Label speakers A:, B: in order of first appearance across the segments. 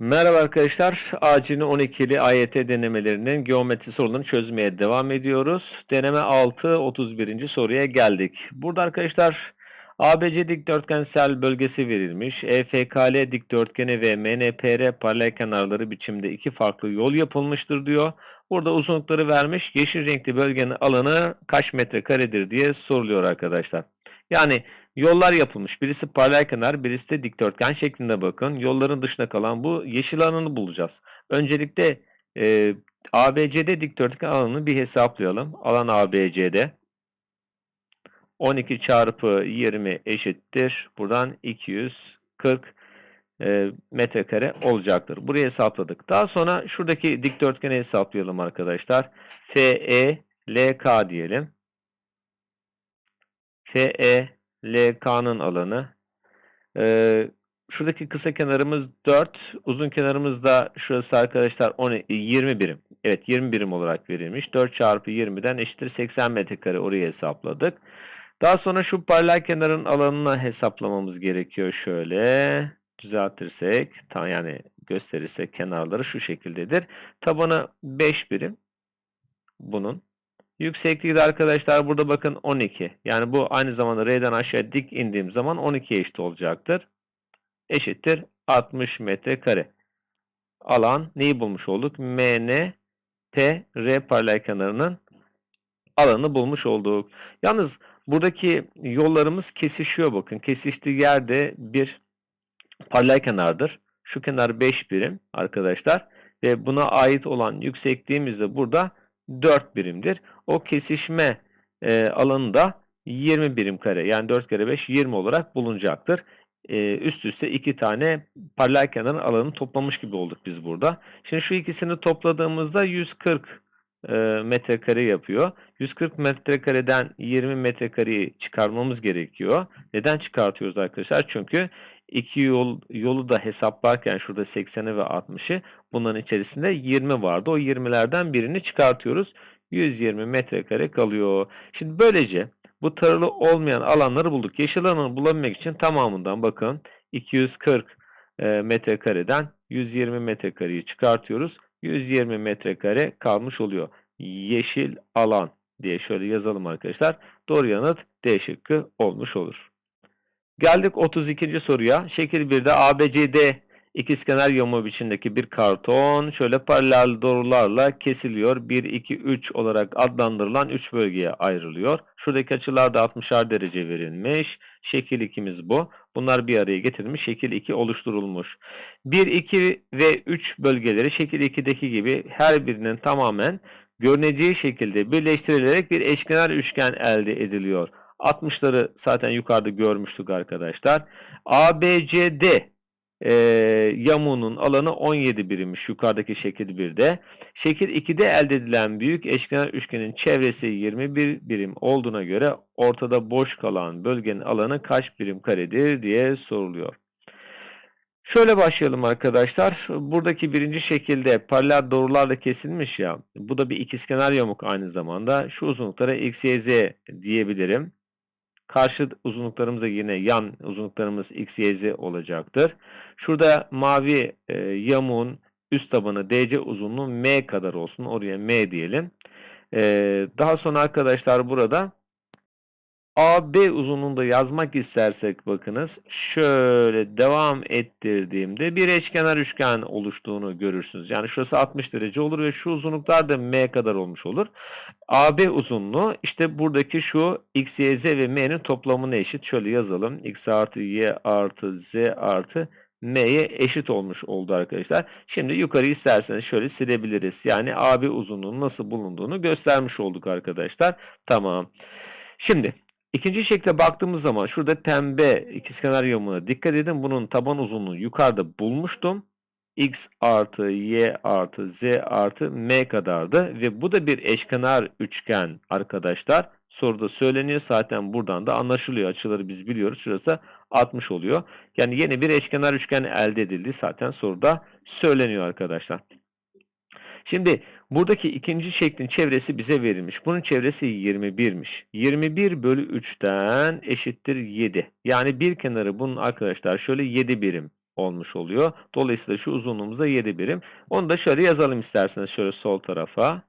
A: Merhaba arkadaşlar. Acilin 12'li AYT denemelerinin geometri sorularını çözmeye devam ediyoruz. Deneme 6, 31. soruya geldik. Burada arkadaşlar ABC dikdörtgensel bölgesi verilmiş. EFKL dikdörtgeni ve MNPR paralel kenarları biçimde iki farklı yol yapılmıştır diyor. Burada uzunlukları vermiş. Yeşil renkli bölgenin alanı kaç metrekaredir diye soruluyor arkadaşlar. Yani Yollar yapılmış. Birisi paralel kenar, birisi de dikdörtgen şeklinde bakın. Yolların dışında kalan bu yeşil alanı bulacağız. Öncelikle e, ABCD dikdörtgen alanını bir hesaplayalım. Alan ABCD 12 çarpı 20 eşittir. Buradan 240 e, metrekare olacaktır. Burayı hesapladık. Daha sonra şuradaki dikdörtgeni hesaplayalım arkadaşlar. FE diyelim. FE LK'nın alanı. Ee, şuradaki kısa kenarımız 4. Uzun kenarımız da şurası arkadaşlar 10, 20 birim. Evet 20 birim olarak verilmiş. 4 çarpı 20'den eşittir 80 metrekare orayı hesapladık. Daha sonra şu paralel kenarın alanını hesaplamamız gerekiyor. Şöyle düzeltirsek yani gösterirsek kenarları şu şekildedir. Tabanı 5 birim bunun. Yüksekliği de arkadaşlar burada bakın 12. Yani bu aynı zamanda R'den aşağı dik indiğim zaman 12'ye eşit olacaktır. Eşittir 60 metrekare. Alan neyi bulmuş olduk? MN P R paralel kenarının alanı bulmuş olduk. Yalnız buradaki yollarımız kesişiyor bakın. Kesiştiği yerde bir paralel kenardır. Şu kenar 5 birim arkadaşlar ve buna ait olan yüksekliğimiz de burada 4 birimdir. O kesişme e, alanı da 20 birim kare yani 4 kere 5 20 olarak bulunacaktır. E, üst üste iki tane paralel kenarın alanını toplamış gibi olduk biz burada. Şimdi şu ikisini topladığımızda 140 e, metrekare yapıyor. 140 metrekareden 20 metrekareyi çıkarmamız gerekiyor. Neden çıkartıyoruz arkadaşlar? Çünkü iki yol yolu da hesaplarken şurada 80'i ve 60'ı bunların içerisinde 20 vardı. O 20'lerden birini çıkartıyoruz. 120 metrekare kalıyor. Şimdi böylece bu taralı olmayan alanları bulduk. Yeşil alanı bulabilmek için tamamından bakın 240 e, metrekareden 120 metrekareyi çıkartıyoruz. 120 metrekare kalmış oluyor. Yeşil alan diye şöyle yazalım arkadaşlar. Doğru yanıt D şıkkı olmuş olur. Geldik 32. soruya. Şekil 1'de ABCD ikizkenar yamuğu biçimdeki bir karton şöyle paralel doğrularla kesiliyor. 1, 2, 3 olarak adlandırılan 3 bölgeye ayrılıyor. Şuradaki açılar da 60'ar derece verilmiş. Şekil 2'miz bu. Bunlar bir araya getirilmiş. Şekil 2 oluşturulmuş. 1, 2 ve 3 bölgeleri şekil 2'deki gibi her birinin tamamen görüneceği şekilde birleştirilerek bir eşkenar üçgen elde ediliyor. 60'ları zaten yukarıda görmüştük arkadaşlar. ABCD e, yamuğunun alanı 17 birimmiş yukarıdaki şekil 1'de. Şekil 2'de elde edilen büyük eşkenar üçgenin çevresi 21 birim olduğuna göre ortada boş kalan bölgenin alanı kaç birim karedir diye soruluyor. Şöyle başlayalım arkadaşlar. Buradaki birinci şekilde paralel doğrularla kesilmiş ya. Bu da bir ikizkenar yamuk aynı zamanda. Şu uzunluklara x, y, z diyebilirim. Karşı uzunluklarımız da yine yan uzunluklarımız x, y, z olacaktır. Şurada mavi e, yamuğun üst tabanı DC uzunluğu m kadar olsun. Oraya m diyelim. E, daha sonra arkadaşlar burada AB uzunluğunda yazmak istersek bakınız şöyle devam ettirdiğimde bir eşkenar üçgen oluştuğunu görürsünüz. Yani şurası 60 derece olur ve şu uzunluklar da M kadar olmuş olur. AB uzunluğu işte buradaki şu X, Y, Z ve M'nin toplamına eşit. Şöyle yazalım. X artı Y artı Z artı M'ye eşit olmuş oldu arkadaşlar. Şimdi yukarı isterseniz şöyle silebiliriz. Yani AB uzunluğunun nasıl bulunduğunu göstermiş olduk arkadaşlar. Tamam. Şimdi İkinci şekle baktığımız zaman şurada pembe ikizkenar yamuna dikkat edin. Bunun taban uzunluğu yukarıda bulmuştum. x artı y artı z artı m kadardı. Ve bu da bir eşkenar üçgen arkadaşlar. Soruda söyleniyor. Zaten buradan da anlaşılıyor. Açıları biz biliyoruz. Şurası 60 oluyor. Yani yeni bir eşkenar üçgen elde edildi. Zaten soruda söyleniyor arkadaşlar. Şimdi buradaki ikinci şeklin çevresi bize verilmiş. Bunun çevresi 21'miş. 21 bölü 3'ten eşittir 7. Yani bir kenarı bunun arkadaşlar şöyle 7 birim olmuş oluyor. Dolayısıyla şu uzunluğumuz da 7 birim. Onu da şöyle yazalım isterseniz şöyle sol tarafa.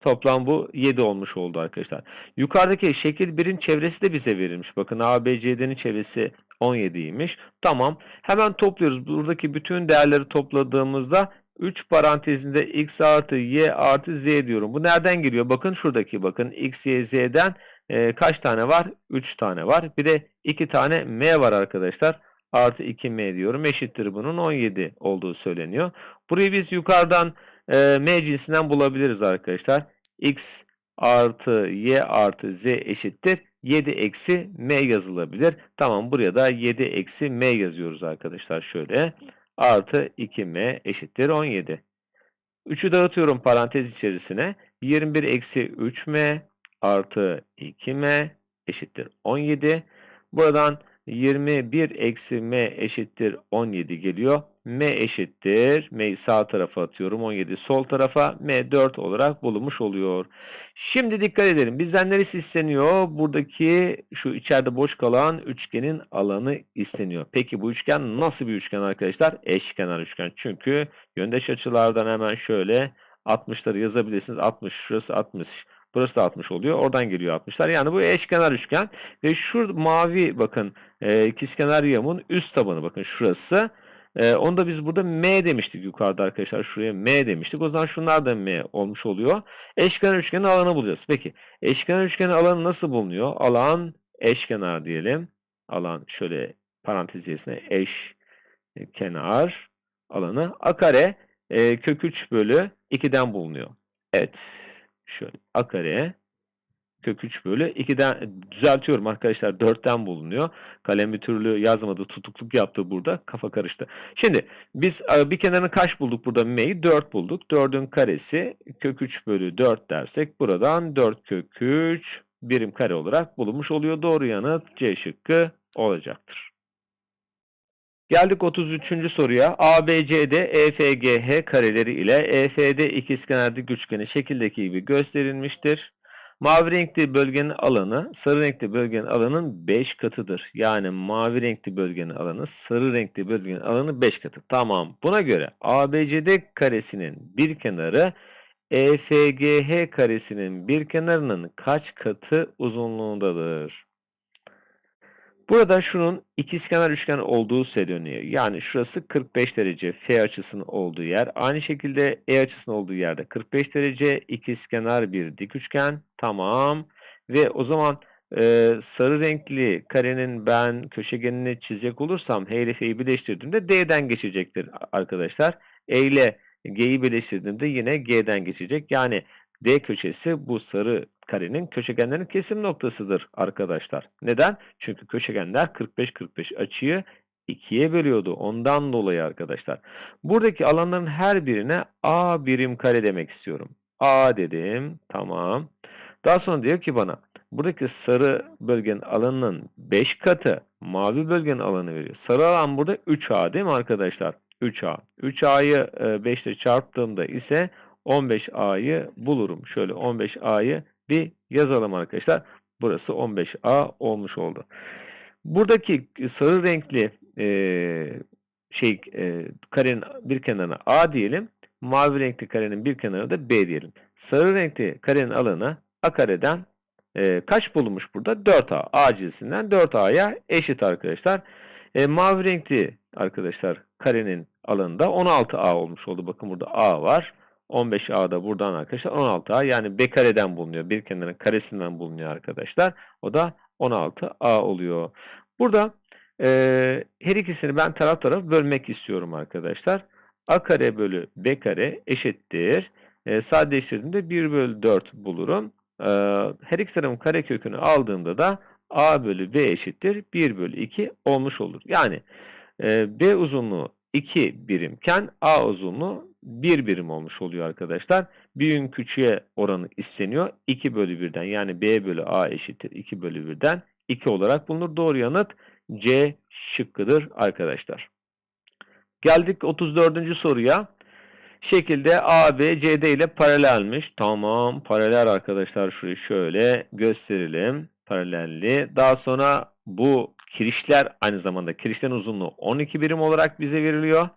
A: Toplam bu 7 olmuş oldu arkadaşlar. Yukarıdaki şekil 1'in çevresi de bize verilmiş. Bakın ABCD'nin çevresi 17'ymiş. Tamam. Hemen topluyoruz. Buradaki bütün değerleri topladığımızda 3 parantezinde x artı y artı z diyorum. Bu nereden geliyor? Bakın şuradaki bakın x, y, z'den e, kaç tane var? 3 tane var. Bir de 2 tane m var arkadaşlar. Artı 2m diyorum. Eşittir bunun 17 olduğu söyleniyor. Burayı biz yukarıdan e, m cinsinden bulabiliriz arkadaşlar. x artı y artı z eşittir. 7 eksi m yazılabilir. Tamam buraya da 7 eksi m yazıyoruz arkadaşlar. Şöyle artı 2m eşittir 17. 3'ü dağıtıyorum parantez içerisine. 21 eksi 3m artı 2m eşittir 17. Buradan 21 eksi m eşittir 17 geliyor. M eşittir. m'yi sağ tarafa atıyorum. 17 sol tarafa. m 4 olarak bulunmuş oluyor. Şimdi dikkat edelim. Bizden neresi isteniyor? Buradaki şu içeride boş kalan üçgenin alanı isteniyor. Peki bu üçgen nasıl bir üçgen arkadaşlar? Eşkenar üçgen. Çünkü yöndeş açılardan hemen şöyle 60'ları yazabilirsiniz. 60 şurası 60. Burası da 60 oluyor. Oradan geliyor 60'lar. Yani bu eşkenar üçgen. Ve şu mavi bakın e, ikizkenar yamuğun üst tabanı bakın şurası. E, onu da biz burada M demiştik yukarıda arkadaşlar. Şuraya M demiştik. O zaman şunlar da M olmuş oluyor. Eşkenar üçgenin alanı bulacağız. Peki eşkenar üçgenin alanı nasıl bulunuyor? Alan eşkenar diyelim. Alan şöyle parantez içerisinde eş kenar alanı a kare e, kök 3 bölü 2'den bulunuyor. Evet. Şöyle a kare kök 3 bölü 2'den düzeltiyorum arkadaşlar 4'ten bulunuyor. Kalem bir türlü yazmadı tutukluk yaptı burada kafa karıştı. Şimdi biz bir kenarını kaç bulduk burada m'yi 4 bulduk. 4'ün karesi kök 3 bölü 4 dersek buradan 4 kök 3 birim kare olarak bulunmuş oluyor. Doğru yanıt C şıkkı olacaktır. Geldik 33. soruya. ABCD, EFGH kareleri ile EFD ikizkenarlık üçgeni şekildeki gibi gösterilmiştir. Mavi renkli bölgenin alanı sarı renkli bölgenin alanının 5 katıdır. Yani mavi renkli bölgenin alanı sarı renkli bölgenin alanı 5 katı. Tamam. Buna göre ABCD karesinin bir kenarı EFGH karesinin bir kenarının kaç katı uzunluğundadır? Burada şunun ikizkenar üçgen olduğu söyleniyor. Yani şurası 45 derece F açısının olduğu yer. Aynı şekilde E açısının olduğu yerde 45 derece ikizkenar bir dik üçgen. Tamam. Ve o zaman e, sarı renkli karenin ben köşegenini çizecek olursam H ile F'yi birleştirdiğimde D'den geçecektir arkadaşlar. E ile G'yi birleştirdiğimde yine G'den geçecek. Yani D köşesi bu sarı karenin köşegenlerin kesim noktasıdır arkadaşlar. Neden? Çünkü köşegenler 45-45 açıyı 2'ye bölüyordu. Ondan dolayı arkadaşlar. Buradaki alanların her birine A birim kare demek istiyorum. A dedim. Tamam. Daha sonra diyor ki bana buradaki sarı bölgenin alanının 5 katı mavi bölgenin alanı veriyor. Sarı alan burada 3A değil mi arkadaşlar? 3A. 3A'yı 5 ile çarptığımda ise 15A'yı bulurum. Şöyle 15A'yı bir yazalım arkadaşlar. Burası 15A olmuş oldu. Buradaki sarı renkli e, şey e, karenin bir kenarına A diyelim. Mavi renkli karenin bir kenarına da B diyelim. Sarı renkli karenin alanı A kareden e, kaç bulunmuş burada? 4A. A cinsinden 4A'ya eşit arkadaşlar. E, mavi renkli arkadaşlar karenin alanında 16A olmuş oldu. Bakın burada A var. 15A'da buradan arkadaşlar 16A yani B kareden bulunuyor. Bir kenarın karesinden bulunuyor arkadaşlar. O da 16A oluyor. Burada e, her ikisini ben taraf taraf bölmek istiyorum arkadaşlar. A kare bölü B kare eşittir. E, sadeleştirdiğimde 1 bölü 4 bulurum. E, her iki tarafın kare kökünü aldığımda da A bölü B eşittir. 1 bölü 2 olmuş olur. Yani e, B uzunluğu 2 birimken A uzunluğu 1 birim olmuş oluyor arkadaşlar. Büyüğün küçüğe oranı isteniyor. 2 bölü 1'den yani B bölü A eşittir 2 bölü 1'den 2 olarak bulunur. Doğru yanıt C şıkkıdır arkadaşlar. Geldik 34. soruya. Şekilde A, B, C, D ile paralelmiş. Tamam paralel arkadaşlar şurayı şöyle gösterelim. Paralelli. Daha sonra bu kirişler aynı zamanda kirişlerin uzunluğu 12 birim olarak bize veriliyor.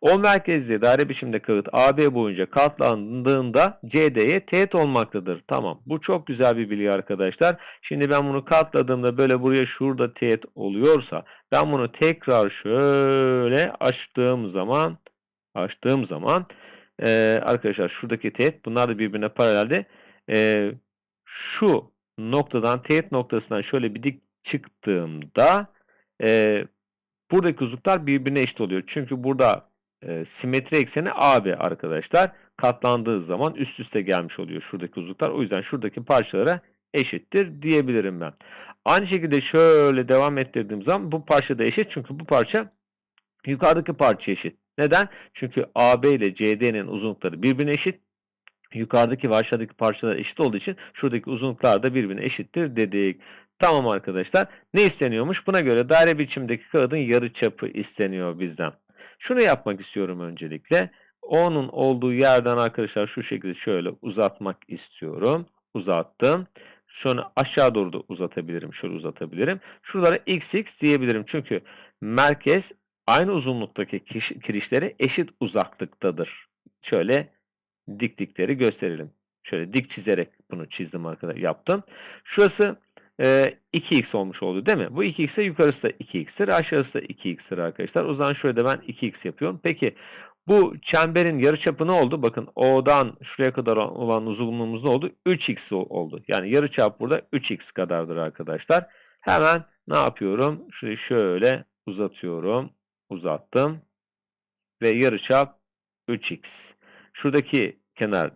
A: O merkezli daire biçimde kağıt AB boyunca katlandığında CD'ye teğet olmaktadır. Tamam. Bu çok güzel bir bilgi arkadaşlar. Şimdi ben bunu katladığımda böyle buraya şurada teğet oluyorsa ben bunu tekrar şöyle açtığım zaman açtığım zaman e, arkadaşlar şuradaki teğet bunlar da birbirine paralelde e, şu noktadan teğet noktasından şöyle bir dik çıktığımda e, buradaki uzunluklar birbirine eşit oluyor. Çünkü burada e, simetri ekseni AB arkadaşlar. Katlandığı zaman üst üste gelmiş oluyor şuradaki uzunluklar. O yüzden şuradaki parçalara eşittir diyebilirim ben. Aynı şekilde şöyle devam ettirdiğim zaman bu parça da eşit. Çünkü bu parça yukarıdaki parça eşit. Neden? Çünkü AB ile CD'nin uzunlukları birbirine eşit. Yukarıdaki ve aşağıdaki parçalar eşit olduğu için şuradaki uzunluklar da birbirine eşittir dedik. Tamam arkadaşlar. Ne isteniyormuş? Buna göre daire biçimdeki kağıdın yarıçapı isteniyor bizden. Şunu yapmak istiyorum öncelikle. O'nun olduğu yerden arkadaşlar şu şekilde şöyle uzatmak istiyorum. Uzattım. Şunu aşağı doğru da uzatabilirim. Şöyle uzatabilirim. Şuralara xx diyebilirim. Çünkü merkez aynı uzunluktaki kirişlere eşit uzaklıktadır. Şöyle diklikleri gösterelim. Şöyle dik çizerek bunu çizdim arkadaşlar. Yaptım. Şurası e, 2x olmuş oldu değil mi? Bu 2x'e yukarısı da 2x'tir. Aşağısı da 2x'tir arkadaşlar. O zaman şöyle de ben 2x yapıyorum. Peki bu çemberin yarıçapı ne oldu? Bakın O'dan şuraya kadar olan uzunluğumuz ne oldu? 3x oldu. Yani yarıçap burada 3x kadardır arkadaşlar. Hemen ne yapıyorum? Şurayı şöyle uzatıyorum. Uzattım. Ve yarıçap 3x. Şuradaki kenar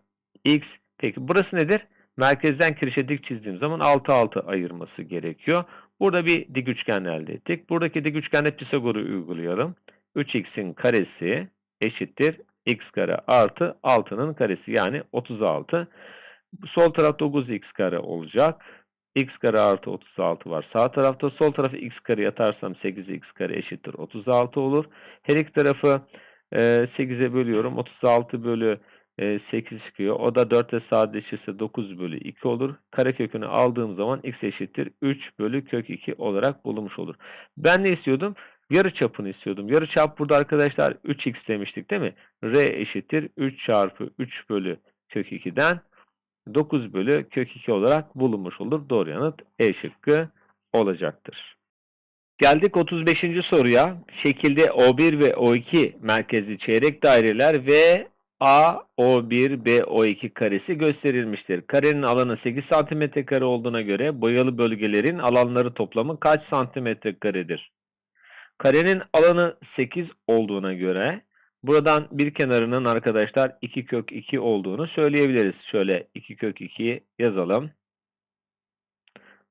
A: x. Peki burası nedir? Merkezden kirişe dik çizdiğim zaman 6 6 ayırması gerekiyor. Burada bir dik üçgen elde ettik. Buradaki dik üçgende Pisagor'u uygulayalım. 3x'in karesi eşittir x kare artı 6'nın karesi yani 36. Sol taraf 9x kare olacak. x kare artı 36 var. Sağ tarafta sol tarafa x kare yatarsam 8x kare eşittir 36 olur. Her iki tarafı 8'e bölüyorum. 36 bölü 8 çıkıyor. O da 4 ile sadeleşirse 9 bölü 2 olur. Karekökünü aldığım zaman x eşittir 3 bölü kök 2 olarak bulunmuş olur. Ben ne istiyordum? Yarı çapını istiyordum. Yarı çap burada arkadaşlar 3x demiştik değil mi? R eşittir 3 çarpı 3 bölü kök 2'den 9 bölü kök 2 olarak bulunmuş olur. Doğru yanıt E şıkkı olacaktır. Geldik 35. soruya. Şekilde O1 ve O2 merkezli çeyrek daireler ve A, O1, B, O2 karesi gösterilmiştir. Karenin alanı 8 cm kare olduğuna göre boyalı bölgelerin alanları toplamı kaç santimetre karedir? Karenin alanı 8 olduğuna göre buradan bir kenarının arkadaşlar 2 kök 2 olduğunu söyleyebiliriz. Şöyle 2 kök 2 yazalım.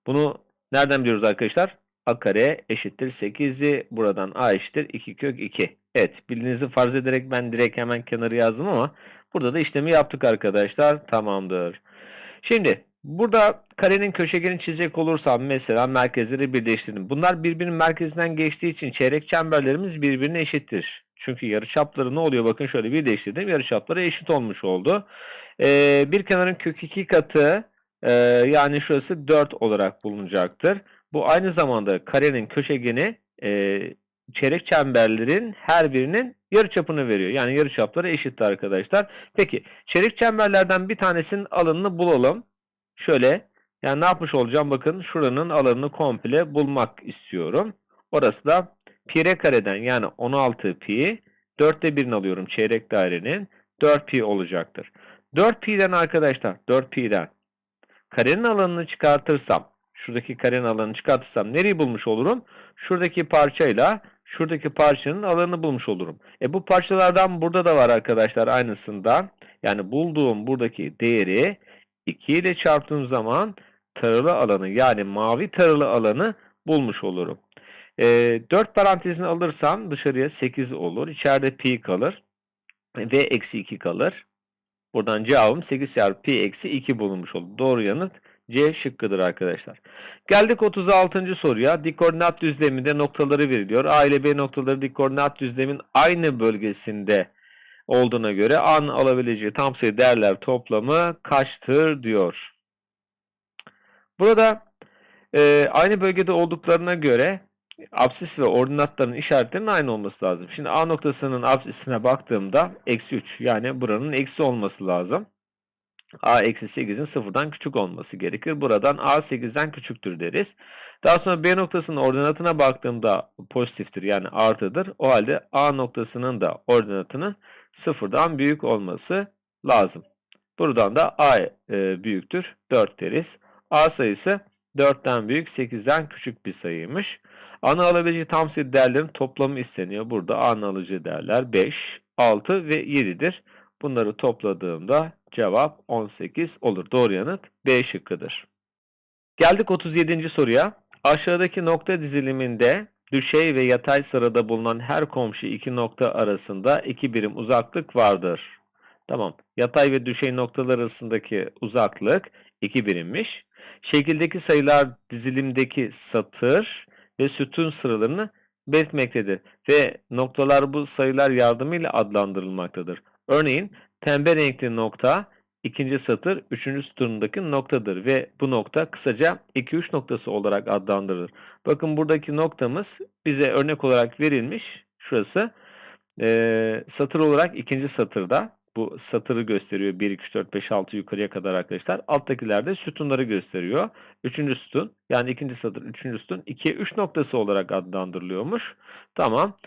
A: Bunu nereden biliyoruz arkadaşlar? A kare eşittir 8'di. Buradan A eşittir 2 kök 2. Evet bildiğinizi farz ederek ben direkt hemen kenarı yazdım ama burada da işlemi yaptık arkadaşlar. Tamamdır. Şimdi burada karenin köşegenini çizecek olursam mesela merkezleri birleştirdim. Bunlar birbirinin merkezinden geçtiği için çeyrek çemberlerimiz birbirine eşittir. Çünkü yarıçapları ne oluyor? Bakın şöyle birleştirdim. Yarıçapları eşit olmuş oldu. Ee, bir kenarın kök 2 katı e, yani şurası 4 olarak bulunacaktır. Bu aynı zamanda karenin köşegeni e, çeyrek çemberlerin her birinin yarıçapını veriyor. Yani yarıçapları eşit arkadaşlar. Peki çeyrek çemberlerden bir tanesinin alanını bulalım. Şöyle yani ne yapmış olacağım? Bakın şuranın alanını komple bulmak istiyorum. Orası da pi r kareden yani 16 pi 4'te 1'ini alıyorum çeyrek dairenin 4 pi olacaktır. 4 pi'den arkadaşlar 4 pi'den karenin alanını çıkartırsam şuradaki karenin alanını çıkartırsam nereyi bulmuş olurum? Şuradaki parçayla şuradaki parçanın alanını bulmuş olurum. E bu parçalardan burada da var arkadaşlar aynısından. Yani bulduğum buradaki değeri 2 ile çarptığım zaman taralı alanı yani mavi taralı alanı bulmuş olurum. E, 4 parantezini alırsam dışarıya 8 olur. İçeride pi kalır. Ve eksi 2 kalır. Buradan cevabım 8 çarpı pi eksi 2 bulunmuş oldu. Doğru yanıt C şıkkıdır arkadaşlar. Geldik 36. soruya. Dik koordinat düzleminde noktaları veriliyor. A ile B noktaları dik koordinat düzlemin aynı bölgesinde olduğuna göre A'nın alabileceği tam sayı değerler toplamı kaçtır diyor. Burada e, aynı bölgede olduklarına göre absis ve ordinatların işaretlerinin aynı olması lazım. Şimdi A noktasının absisine baktığımda eksi 3 yani buranın eksi olması lazım. A eksi 8'in sıfırdan küçük olması gerekir. Buradan A 8'den küçüktür deriz. Daha sonra B noktasının ordinatına baktığımda pozitiftir yani artıdır. O halde A noktasının da ordinatının sıfırdan büyük olması lazım. Buradan da A e, büyüktür 4 deriz. A sayısı 4'ten büyük 8'den küçük bir sayıymış. Ana alıcı tam sayı değerlerin toplamı isteniyor. Burada ana alıcı değerler 5, 6 ve 7'dir. Bunları topladığımda cevap 18 olur. Doğru yanıt B şıkkıdır. Geldik 37. soruya. Aşağıdaki nokta diziliminde düşey ve yatay sırada bulunan her komşu iki nokta arasında iki birim uzaklık vardır. Tamam. Yatay ve düşey noktalar arasındaki uzaklık 2 birimmiş. Şekildeki sayılar dizilimdeki satır ve sütun sıralarını belirtmektedir. Ve noktalar bu sayılar yardımıyla adlandırılmaktadır. Örneğin pembe renkli nokta ikinci satır üçüncü sütunundaki noktadır ve bu nokta kısaca 2-3 noktası olarak adlandırılır. Bakın buradaki noktamız bize örnek olarak verilmiş. Şurası e, satır olarak ikinci satırda bu satırı gösteriyor. 1, 2, 3, 4, 5, 6 yukarıya kadar arkadaşlar. Alttakiler de sütunları gösteriyor. Üçüncü sütun yani ikinci satır, üçüncü sütun 2'ye 3 noktası olarak adlandırılıyormuş. Tamam.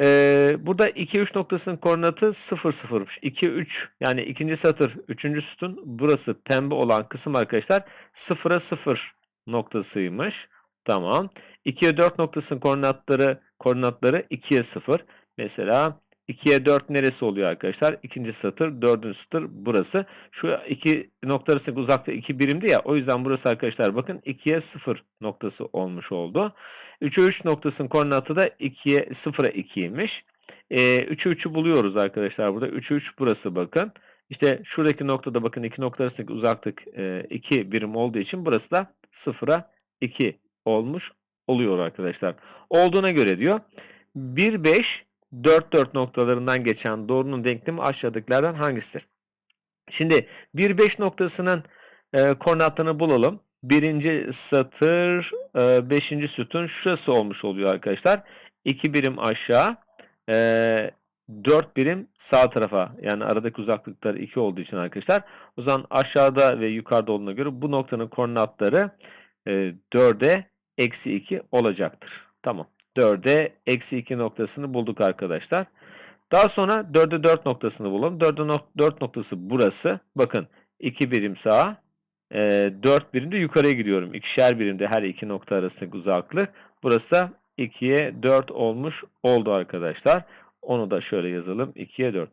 A: Ee, burada 2, 3 noktasının koordinatı 0, 0'mış. 2, 3 yani ikinci satır, üçüncü sütun burası pembe olan kısım arkadaşlar 0'a 0 noktasıymış. Tamam. 2'ye 4 noktasının koordinatları koordinatları 2'ye 0. Mesela 2'ye 4 neresi oluyor arkadaşlar? İkinci satır, dördüncü satır burası. Şu iki nokta arasındaki uzaklık 2 birimdi ya. O yüzden burası arkadaşlar bakın 2'ye 0 noktası olmuş oldu. 3'e 3 noktasının koordinatı da 2'ye 0'a 2'ymiş. E, 3'e 3'ü buluyoruz arkadaşlar burada. 3'e 3 burası bakın. İşte şuradaki noktada bakın iki nokta arasındaki uzaklık 2 e, birim olduğu için burası da 0'a 2 olmuş oluyor arkadaşlar. Olduğuna göre diyor 1, 5, 4 4 noktalarından geçen doğrunun denklemi aşağıdakilerden hangisidir? Şimdi 1 5 noktasının e, koordinatını bulalım. Birinci satır, e, beşinci sütun şurası olmuş oluyor arkadaşlar. 2 birim aşağı, e, 4 birim sağ tarafa. Yani aradaki uzaklıkları 2 olduğu için arkadaşlar. O zaman aşağıda ve yukarıda olduğuna göre bu noktanın koordinatları e, 4'e eksi 2 olacaktır. Tamam. 4'e eksi 2 noktasını bulduk arkadaşlar. Daha sonra 4'e 4 noktasını bulalım. 4'e 4 noktası burası. Bakın 2 birim sağa, 4 e, birim de yukarıya gidiyorum. İkişer birimde her iki nokta arasındaki uzaklık. Burası da 2'ye 4 olmuş oldu arkadaşlar. Onu da şöyle yazalım. 2'ye 4.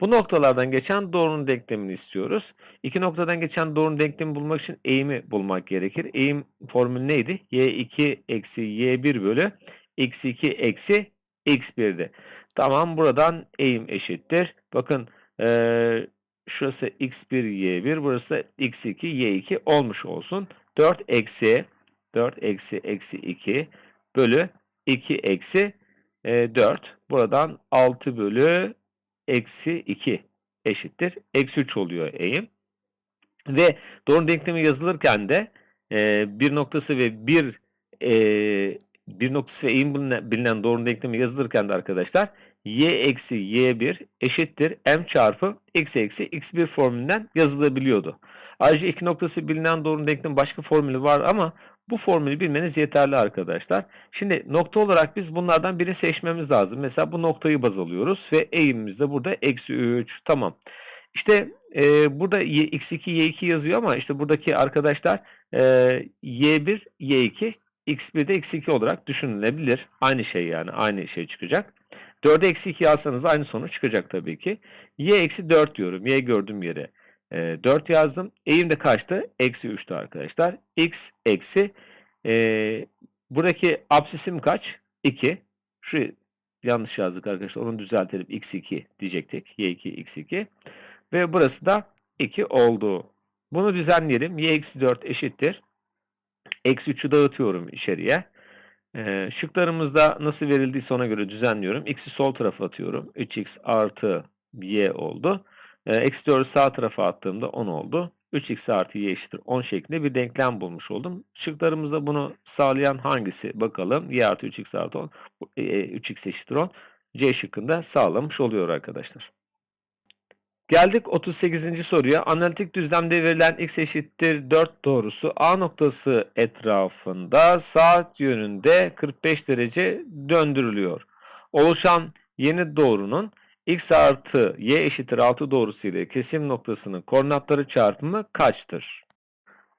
A: Bu noktalardan geçen doğrunun denklemini istiyoruz. İki noktadan geçen doğrunun denklemi bulmak için eğimi bulmak gerekir. Eğim formülü neydi? y2 eksi y1 bölü x2 eksi x1'di. Tamam buradan eğim eşittir. Bakın ee, şurası x1 y1 burası da x2 y2 olmuş olsun. 4 eksi 4 eksi eksi 2 bölü 2 eksi e, 4. Buradan 6 bölü eksi 2 eşittir. Eksi 3 oluyor eğim. Ve doğru denklemi yazılırken de e, bir noktası ve bir e, bir noktası ve eğim bilinen, bilinen doğru denklemi yazılırken de arkadaşlar y eksi y1 eşittir m çarpı x eksi x1 formülünden yazılabiliyordu. Ayrıca iki noktası bilinen doğru denklemin başka formülü var ama bu formülü bilmeniz yeterli arkadaşlar. Şimdi nokta olarak biz bunlardan birini seçmemiz lazım. Mesela bu noktayı baz alıyoruz ve eğimimiz de burada eksi 3. Tamam. İşte e, burada x2 y2 yazıyor ama işte buradaki arkadaşlar e, y1 y2 x1'de x2 olarak düşünülebilir. Aynı şey yani aynı şey çıkacak. 4'e eksi 2 yazsanız aynı sonuç çıkacak tabii ki. y eksi 4 diyorum. y gördüğüm yere e, 4 yazdım. Eğim de kaçtı? Eksi 3'tü arkadaşlar. x eksi e, buradaki absisim kaç? 2. Şu yanlış yazdık arkadaşlar. Onu düzeltelim. x2 diyecektik. y2 x2. Ve burası da 2 oldu. Bunu düzenleyelim. y eksi 4 eşittir. Eksi 3'ü dağıtıyorum içeriye. Ee, şıklarımızda nasıl verildiyse ona göre düzenliyorum. X'i sol tarafa atıyorum. 3x artı y oldu. Ee, eksi 4'ü sağ tarafa attığımda 10 oldu. 3x artı y eşittir 10 şeklinde bir denklem bulmuş oldum. Şıklarımızda bunu sağlayan hangisi? Bakalım. y artı 3x artı 10. E, 3x eşittir 10. C şıkkında sağlamış oluyor arkadaşlar. Geldik 38. soruya. Analitik düzlemde verilen x eşittir 4 doğrusu A noktası etrafında saat yönünde 45 derece döndürülüyor. Oluşan yeni doğrunun x artı y eşittir 6 doğrusu ile kesim noktasının koordinatları çarpımı kaçtır?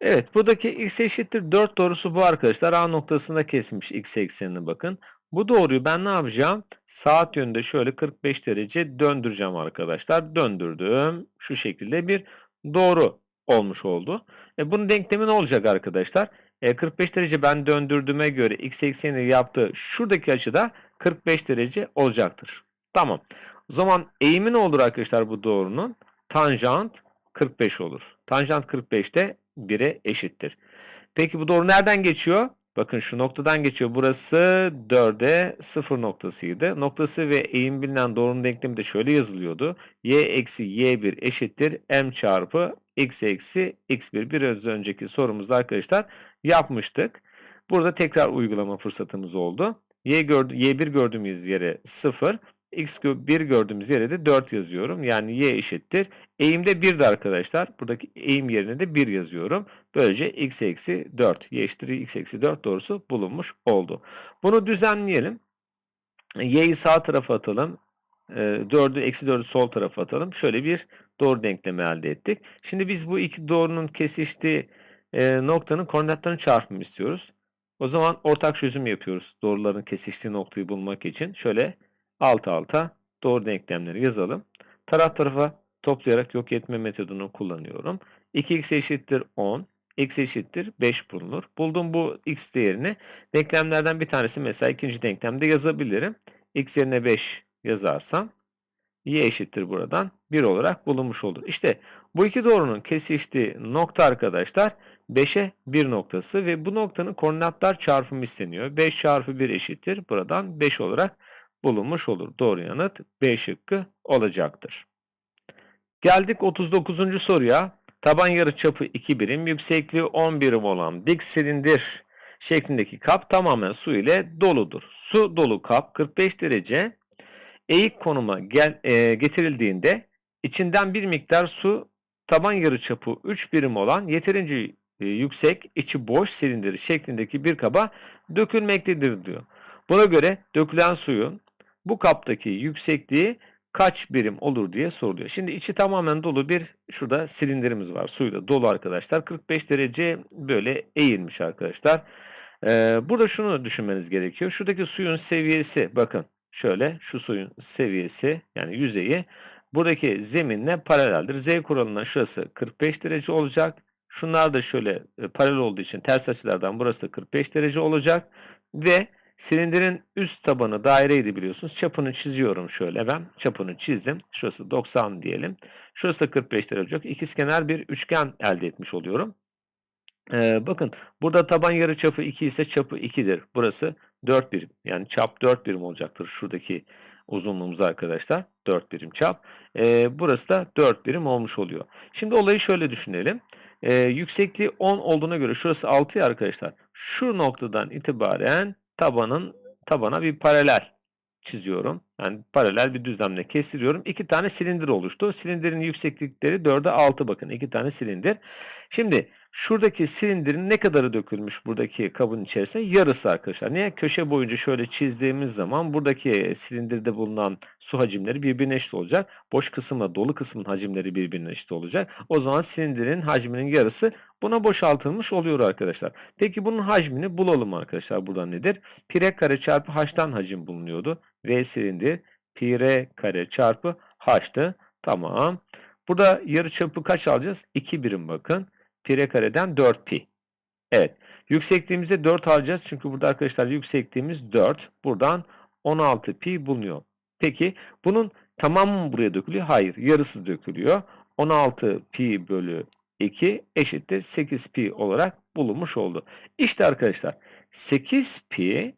A: Evet buradaki x eşittir 4 doğrusu bu arkadaşlar. A noktasında kesmiş x eksenini bakın. Bu doğruyu ben ne yapacağım? Saat yönünde şöyle 45 derece döndüreceğim arkadaşlar. Döndürdüm. Şu şekilde bir doğru olmuş oldu. E bunun denklemi ne olacak arkadaşlar? E 45 derece ben döndürdüğüme göre x ekseni yaptığı şuradaki açıda 45 derece olacaktır. Tamam. O zaman eğimi ne olur arkadaşlar bu doğrunun? Tanjant 45 olur. Tanjant 45 de 1'e eşittir. Peki bu doğru nereden geçiyor? Bakın şu noktadan geçiyor. Burası 4'e 0 noktasıydı. Noktası ve eğim bilinen doğrunun denklemi de şöyle yazılıyordu. y eksi y1 eşittir m çarpı x eksi x1. Biraz önceki sorumuzda arkadaşlar yapmıştık. Burada tekrar uygulama fırsatımız oldu. y gördü, y1 gördüğümüz yere 0, x1 gördüğümüz yere de 4 yazıyorum. Yani y eşittir. Eğimde 1'di arkadaşlar. Buradaki eğim yerine de 1 yazıyorum. Böylece x eksi 4, y eşittir x eksi 4 doğrusu bulunmuş oldu. Bunu düzenleyelim. y'yi sağ tarafa atalım. 4'ü eksi 4'ü sol tarafa atalım. Şöyle bir doğru denklemi elde ettik. Şimdi biz bu iki doğrunun kesiştiği noktanın koordinatlarını çarpımı istiyoruz. O zaman ortak çözüm yapıyoruz. Doğruların kesiştiği noktayı bulmak için. Şöyle alt alta doğru denklemleri yazalım. Taraf tarafa toplayarak yok etme metodunu kullanıyorum. 2x eşittir 10, x eşittir 5 bulunur. Buldum bu x değerini denklemlerden bir tanesi mesela ikinci denklemde yazabilirim. x yerine 5 yazarsam y eşittir buradan 1 olarak bulunmuş olur. İşte bu iki doğrunun kesiştiği nokta arkadaşlar 5'e 1 noktası ve bu noktanın koordinatlar çarpımı isteniyor. 5 çarpı 1 eşittir. Buradan 5 olarak bulunmuş olur. Doğru yanıt B şıkkı olacaktır. Geldik 39. soruya. Taban yarıçapı 2 birim, yüksekliği 10 birim olan dik silindir şeklindeki kap tamamen su ile doludur. Su dolu kap 45 derece eğik konuma gel, e, getirildiğinde içinden bir miktar su taban yarıçapı 3 birim olan yeterince e, yüksek içi boş silindir şeklindeki bir kaba dökülmektedir diyor. Buna göre dökülen suyun bu kaptaki yüksekliği kaç birim olur diye soruluyor. Şimdi içi tamamen dolu bir şurada silindirimiz var. Suyla dolu arkadaşlar. 45 derece böyle eğilmiş arkadaşlar. Ee, burada şunu düşünmeniz gerekiyor. Şuradaki suyun seviyesi bakın şöyle şu suyun seviyesi yani yüzeyi buradaki zeminle paraleldir. Z kuralına şurası 45 derece olacak. Şunlar da şöyle e, paralel olduğu için ters açılardan burası da 45 derece olacak ve Silindirin üst tabanı daireydi biliyorsunuz. Çapını çiziyorum şöyle ben. Çapını çizdim. Şurası 90 diyelim. Şurası da 45 derece olacak. İkizkenar bir üçgen elde etmiş oluyorum. Ee, bakın burada taban yarı çapı 2 ise çapı 2'dir. Burası 4 birim. Yani çap 4 birim olacaktır. Şuradaki uzunluğumuz arkadaşlar. 4 birim çap. Ee, burası da 4 birim olmuş oluyor. Şimdi olayı şöyle düşünelim. Ee, yüksekliği 10 olduğuna göre şurası 6 ya arkadaşlar. Şu noktadan itibaren tabanın tabana bir paralel çiziyorum. Yani paralel bir düzlemle kestiriyorum. İki tane silindir oluştu. Silindirin yükseklikleri 4'e 6 bakın. iki tane silindir. Şimdi Şuradaki silindirin ne kadarı dökülmüş buradaki kabın içerisine? Yarısı arkadaşlar. Niye? Köşe boyunca şöyle çizdiğimiz zaman buradaki silindirde bulunan su hacimleri birbirine eşit olacak. Boş kısımla dolu kısmın hacimleri birbirine eşit olacak. O zaman silindirin hacminin yarısı buna boşaltılmış oluyor arkadaşlar. Peki bunun hacmini bulalım arkadaşlar. Burada nedir? Pi r kare çarpı h'tan hacim bulunuyordu. V silindir pi r kare çarpı h'tı. Tamam. Burada yarı çapı kaç alacağız? 2 birim bakın pi kareden 4 pi. Evet. Yüksekliğimize 4 alacağız. Çünkü burada arkadaşlar yüksekliğimiz 4. Buradan 16 pi bulunuyor. Peki bunun tamamı mı buraya dökülüyor? Hayır. Yarısı dökülüyor. 16 pi bölü 2 eşittir 8 pi olarak bulunmuş oldu. İşte arkadaşlar 8 pi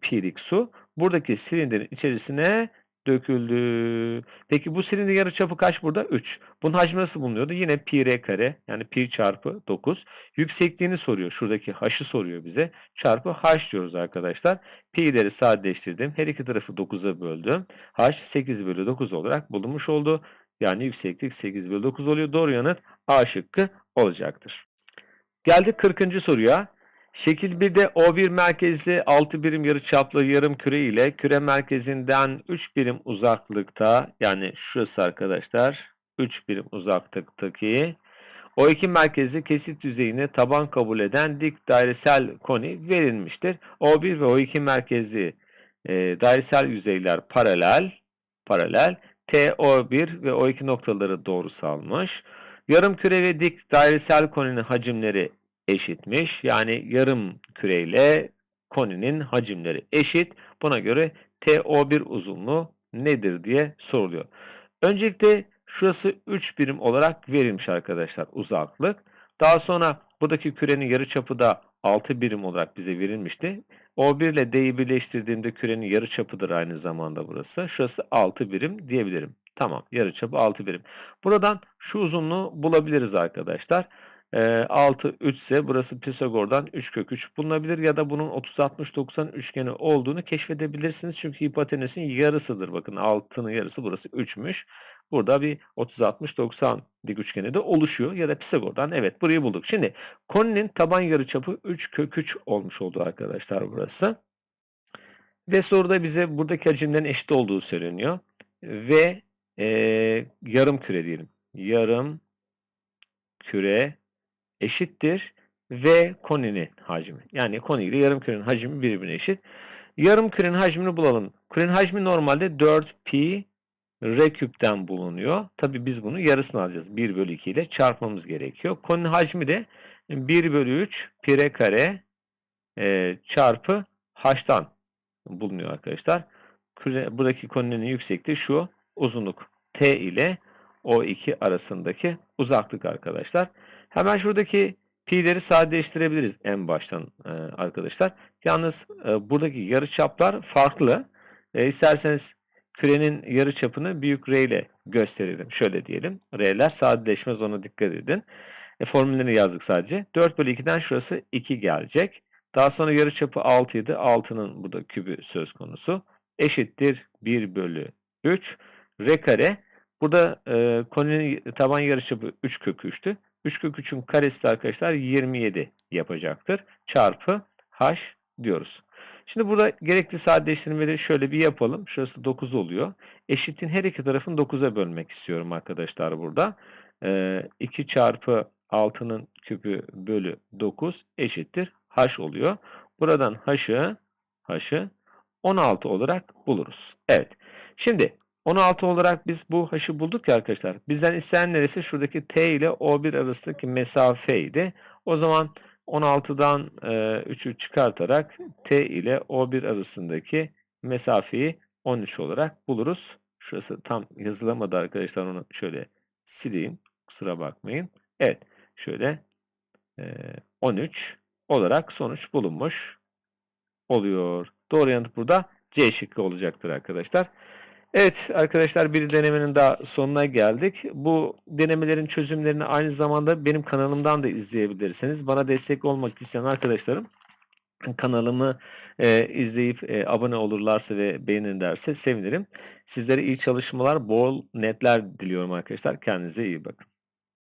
A: pi'lik su buradaki silindirin içerisine döküldü. Peki bu silindir yarıçapı kaç burada? 3. Bunun hacmi nasıl bulunuyordu? Yine pi r kare yani pi çarpı 9. Yüksekliğini soruyor. Şuradaki h'ı soruyor bize. Çarpı h diyoruz arkadaşlar. Pi'leri sadeleştirdim. Her iki tarafı 9'a böldüm. h 8 bölü 9 olarak bulunmuş oldu. Yani yükseklik 8 bölü 9 oluyor. Doğru yanıt A şıkkı olacaktır. Geldik 40. soruya. Şekil 1'de O1 merkezli 6 birim yarıçaplı yarım küre ile küre merkezinden 3 birim uzaklıkta yani şurası arkadaşlar 3 birim uzaklıktaki O2 merkezli kesit yüzeyini taban kabul eden dik dairesel koni verilmiştir. O1 ve O2 merkezli e, dairesel yüzeyler paralel paralel TO1 ve O2 noktaları doğrusalmış. Yarım küre ve dik dairesel koninin hacimleri eşitmiş. Yani yarım küreyle koninin hacimleri eşit. Buna göre TO1 uzunluğu nedir diye soruluyor. Öncelikle şurası 3 birim olarak verilmiş arkadaşlar uzaklık. Daha sonra buradaki kürenin yarıçapı da 6 birim olarak bize verilmişti. O1 ile D'yi birleştirdiğimde kürenin yarıçapıdır aynı zamanda burası. Şurası 6 birim diyebilirim. Tamam yarıçapı 6 birim. Buradan şu uzunluğu bulabiliriz arkadaşlar. 6, 3 ise burası Pisagor'dan 3 kök 3 bulunabilir ya da bunun 30-60-90 üçgeni olduğunu keşfedebilirsiniz. Çünkü hipotenüsün yarısıdır. Bakın 6'nın yarısı burası 3'müş. Burada bir 30-60-90 dik üçgeni de oluşuyor. Ya da Pisagor'dan evet burayı bulduk. Şimdi koninin taban yarıçapı 3 kök 3 olmuş oldu arkadaşlar burası. Ve soruda bize buradaki hacimlerin eşit olduğu söyleniyor. Ve e, yarım küre diyelim. Yarım küre eşittir v koninin hacmi. Yani koni ile yarım kürenin hacmi birbirine eşit. Yarım kürenin hacmini bulalım. Kürenin hacmi normalde 4 pi r küpten bulunuyor. Tabi biz bunu yarısını alacağız. 1 bölü 2 ile çarpmamız gerekiyor. Koninin hacmi de 1 bölü 3 pi r kare e, çarpı h'tan bulunuyor arkadaşlar. Küre, buradaki koninin yüksekliği şu uzunluk t ile o2 arasındaki uzaklık arkadaşlar. Hemen şuradaki pi'leri sadeleştirebiliriz en baştan e, arkadaşlar. Yalnız e, buradaki yarıçaplar farklı. E, isterseniz kürenin yarıçapını büyük R ile gösterelim. Şöyle diyelim. R'ler sadeleşmez ona dikkat edin. E, formüllerini yazdık sadece. 4 bölü 2'den şurası 2 gelecek. Daha sonra yarıçapı 6 idi. 6'nın burada kübü söz konusu. Eşittir 1 bölü 3. R kare. Burada e, koninin taban yarıçapı 3 kök 3'tü. 3 kök 3'ün karesi de arkadaşlar 27 yapacaktır. Çarpı h diyoruz. Şimdi burada gerekli sadeleştirmeleri şöyle bir yapalım. Şurası 9 oluyor. Eşitin her iki tarafını 9'a bölmek istiyorum arkadaşlar burada. Ee, 2 çarpı 6'nın küpü bölü 9 eşittir h oluyor. Buradan h'ı h'ı 16 olarak buluruz. Evet. Şimdi 16 olarak biz bu h'ı bulduk ya arkadaşlar. Bizden istenen neresi? Şuradaki t ile o1 arasındaki mesafeydi. O zaman 16'dan e, 3'ü çıkartarak t ile o1 arasındaki mesafeyi 13 olarak buluruz. Şurası tam yazılamadı arkadaşlar. Onu şöyle sileyim. Kusura bakmayın. Evet. Şöyle e, 13 olarak sonuç bulunmuş oluyor. Doğru yanıt burada C şıkkı olacaktır arkadaşlar. Evet arkadaşlar bir denemenin daha sonuna geldik. Bu denemelerin çözümlerini aynı zamanda benim kanalımdan da izleyebilirsiniz. Bana destek olmak isteyen arkadaşlarım kanalımı e, izleyip e, abone olurlarsa ve beğenirlerse sevinirim. Sizlere iyi çalışmalar, bol netler diliyorum arkadaşlar. Kendinize iyi bakın.